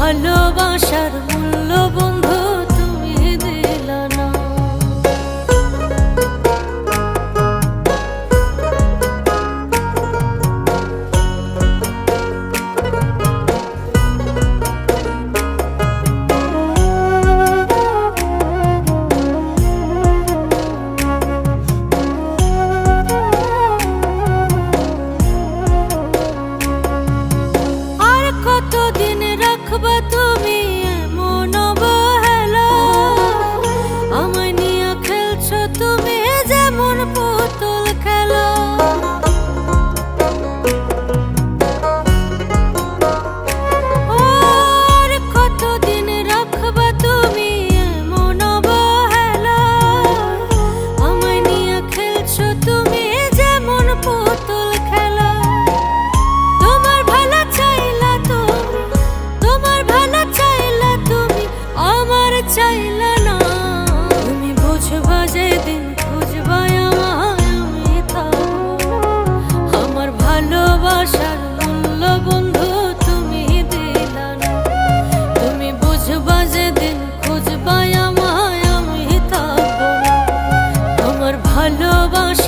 ভালোবাসার রাখবা তুমি এমন অবহেলা। আমায় নিয়ে খেলছো তুমি যেমন পো 的往。